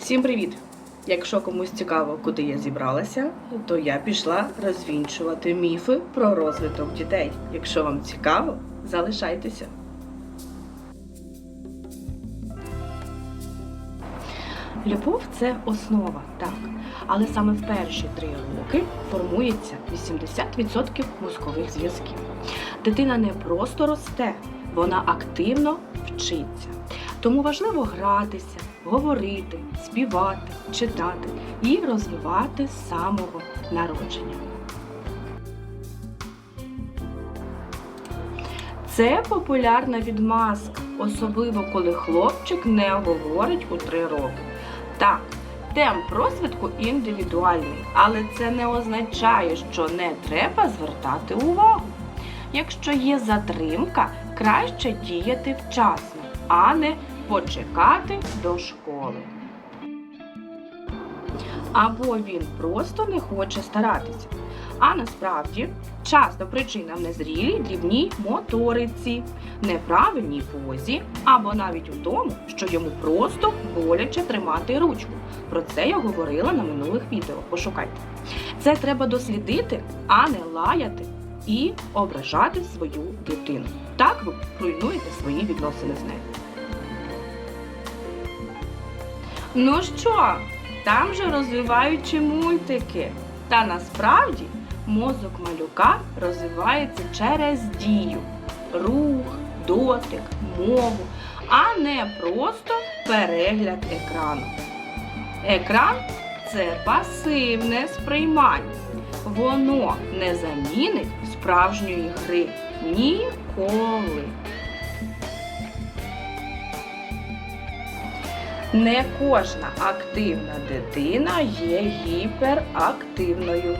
Всім привіт! Якщо комусь цікаво, куди я зібралася, то я пішла розвінчувати міфи про розвиток дітей. Якщо вам цікаво, залишайтеся. Любов це основа, так. Але саме в перші три роки формується 80% мозкових зв'язків. Дитина не просто росте, вона активно вчиться. Тому важливо гратися, говорити, співати, читати і розвивати з самого народження. Це популярна відмазка, особливо коли хлопчик не говорить у три роки. Так, темп розвитку індивідуальний, але це не означає, що не треба звертати увагу. Якщо є затримка, краще діяти вчасно, а не почекати до школи. Або він просто не хоче старатися. А насправді часто причина в незрілій дрібній моториці, неправильній позі, або навіть у тому, що йому просто боляче тримати ручку. Про це я говорила на минулих відео. Пошукайте. Це треба дослідити, а не лаяти і ображати свою дитину. Так ви руйнуєте свої відносини з нею. Ну що, там же розвиваючі мультики. Та насправді мозок малюка розвивається через дію, рух, дотик, мову, а не просто перегляд екрану. Екран це пасивне сприймання. Воно не замінить справжньої гри ніколи. Не кожна активна дитина є гіперактивною.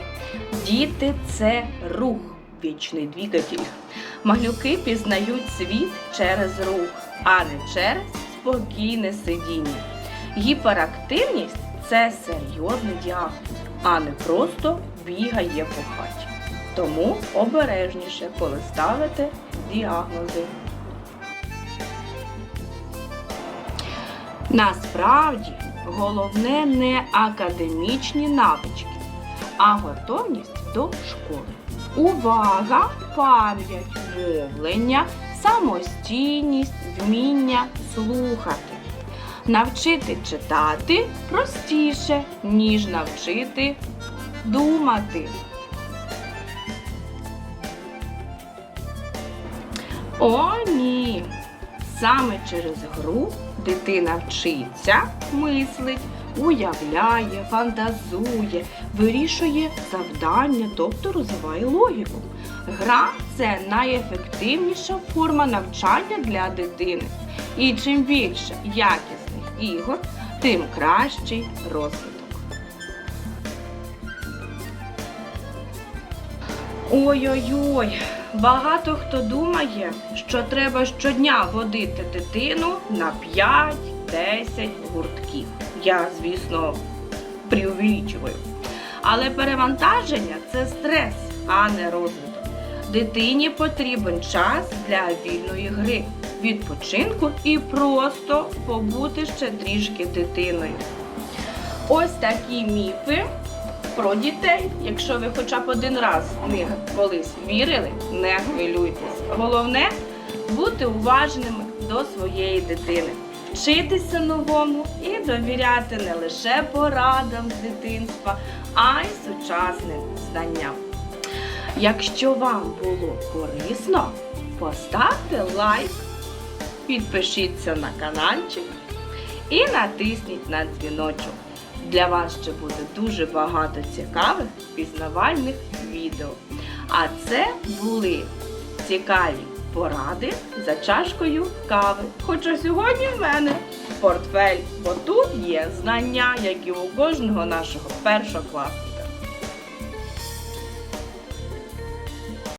Діти це рух, вічний двигатель. Малюки пізнають світ через рух, а не через спокійне сидіння. Гіперактивність це серйозний діагноз, а не просто бігає по хаті. Тому обережніше, коли ставите діагнози. Насправді головне не академічні навички, а готовність до школи. Увага, пам'ять, мовлення, самостійність, вміння слухати. Навчити читати простіше, ніж навчити думати. О, ні! Саме через гру дитина вчиться, мислить, уявляє, фантазує, вирішує завдання, тобто розвиває логіку. Гра це найефективніша форма навчання для дитини. І чим більше якісних ігор, тим кращий розвиток. Ой-ой-ой, багато хто думає, що треба щодня водити дитину на 5-10 гуртків. Я, звісно, преувеличую. Але перевантаження це стрес, а не розвиток. Дитині потрібен час для вільної гри, відпочинку і просто побути ще трішки дитиною. Ось такі міфи про дітей. Якщо ви хоча б один раз в них колись вірили, не хвилюйтесь. Головне бути уважними до своєї дитини, вчитися новому і довіряти не лише порадам з дитинства, а й сучасним знанням. Якщо вам було корисно, поставте лайк, підпишіться на каналчик і натисніть на дзвіночок. Для вас ще буде дуже багато цікавих пізнавальних відео. А це були цікаві поради за чашкою кави. Хоча сьогодні в мене портфель, бо тут є знання, як і у кожного нашого першокласника.